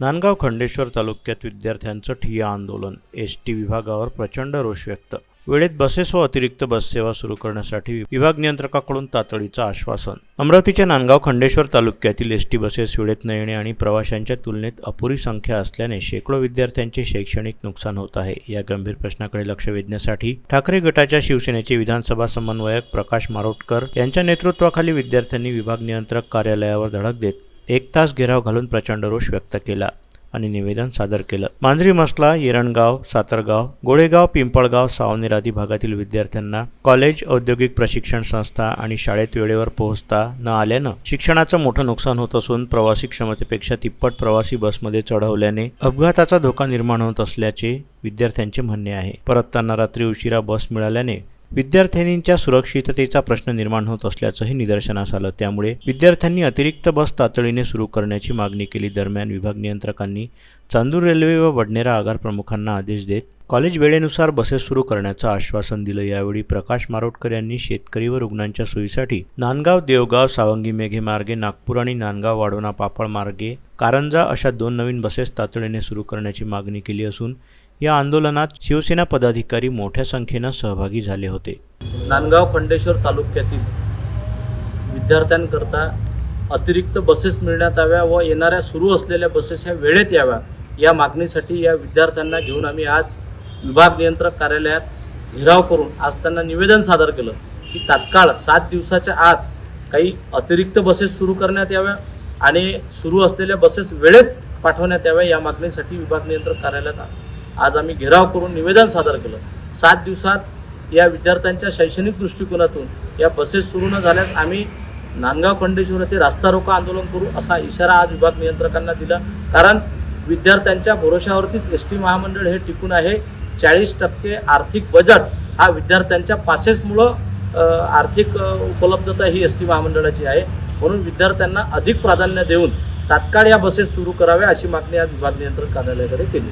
नांदगाव खंडेश्वर तालुक्यात विद्यार्थ्यांचं ठिय्या आंदोलन. एस टी विभागावर प्रचंड रोष व्यक्त. वेळेत बसेस व अतिरिक्त बससेवा सुरू करण्यासाठी विभाग नियंत्रकाकडून तातडीचं आश्वासन. अमरावतीच्या नांदगाव खंडेश्वर तालुक्यातील एस टी बसेस वेळेत न येणे आणि प्रवाशांच्या तुलनेत अपुरी संख्या असल्याने शेकडो विद्यार्थ्यांचे शैक्षणिक नुकसान होत आहे. या गंभीर प्रश्नाकडे लक्ष वेधण्यासाठी ठाकरे गटाच्या शिवसेनेचे विधानसभा समन्वयक प्रकाश मारोटकर यांच्या नेतृत्वाखाली विद्यार्थ्यांनी विभाग नियंत्रक कार्यालयावर धडक देत एक तास घेराव घालून प्रचंड रोष व्यक्त केला आणि निवेदन सादर केलं. मांजरी मसला येरणगाव सातरगाव गोळेगाव पिंपळगाव सावनेर आदी भागातील विद्यार्थ्यांना कॉलेज औद्योगिक प्रशिक्षण संस्था आणि शाळेत वेळेवर पोहोचता न आल्यानं शिक्षणाचं मोठं नुकसान होत असून प्रवासी क्षमतेपेक्षा तिप्पट प्रवासी बसमध्ये चढवल्याने अपघाताचा धोका निर्माण होत असल्याचे विद्यार्थ्यांचे म्हणणे आहे. परतताना रात्री उशिरा बस मिळाल्याने विद्यार्थ्यांच्या सुरक्षिततेचा प्रश्न निर्माण होत असल्याचंही निदर्शनास आलं. त्यामुळे विद्यार्थ्यांनी अतिरिक्त बस तातडीने सुरू करण्याची मागणी केली. दरम्यान विभाग नियंत्रकांनी चांदूर रेल्वे व बडनेरा आगार प्रमुखांना आदेश देत कॉलेज वेळेनुसार बसेस सुरू करण्याचं आश्वासन दिलं यावेळी प्रकाश मारोटकर यांनी शेतकरी व रुग्णांच्या सोयीसाठी नांदगाव देवगाव सावंगी मेघे मार्गे नागपूर आणि नांदगाव वाढोणा पापड मार्गे कारंजा अशा दोन नवीन बसेस तातडीने सुरू करण्याची मागणी केली असून या आंदोलनात शिवसेना पदाधिकारी मोठ्या संख्येनं सहभागी झाले होते. नांदगाव खंडेश्वर तालुक्यातील विद्यार्थ्यांकरता अतिरिक्त बसेस मिळण्यात याव्या व येणाऱ्या सुरू असलेल्या बसेस ह्या वेळेत याव्या या मागणीसाठी या विद्यार्थ्यांना घेऊन आम्ही आज विभाग नियंत्रक कार्यालयात घेराव करून आज त्यांना निवेदन सादर केलं की तात्काळ सात दिवसाच्या आत काही अतिरिक्त बसेस सुरू करण्यात याव्या आणि सुरू असलेल्या बसेस वेळेत पाठवण्यात याव्या या मागणीसाठी विभाग नियंत्रक कार्यालयात आज आम्ही घेराव करून निवेदन सादर केलं. सात दिवसात या विद्यार्थ्यांच्या शैक्षणिक दृष्टिकोनातून या बसेस सुरू न झाल्यास आम्ही नांदगाव खंडेश्वर येथे रास्ता रोको आंदोलन करू असा इशारा आज विभाग नियंत्रकांना दिला. कारण विद्यार्थ्यांच्या भरोशावरतीच एस टी महामंडळ हे टिकून आहे. चाळीस टक्के आर्थिक बजेट हा विद्यार्थ्यांच्या पासेसमुळं आर्थिक उपलब्धता ही एस टी महामंडळाची आहे. म्हणून विद्यार्थ्यांना अधिक प्राधान्य देऊन तात्काळ या बसेस सुरू कराव्या अशी मागणी आज विभाग नियंत्रण कार्यालयाकडे केली.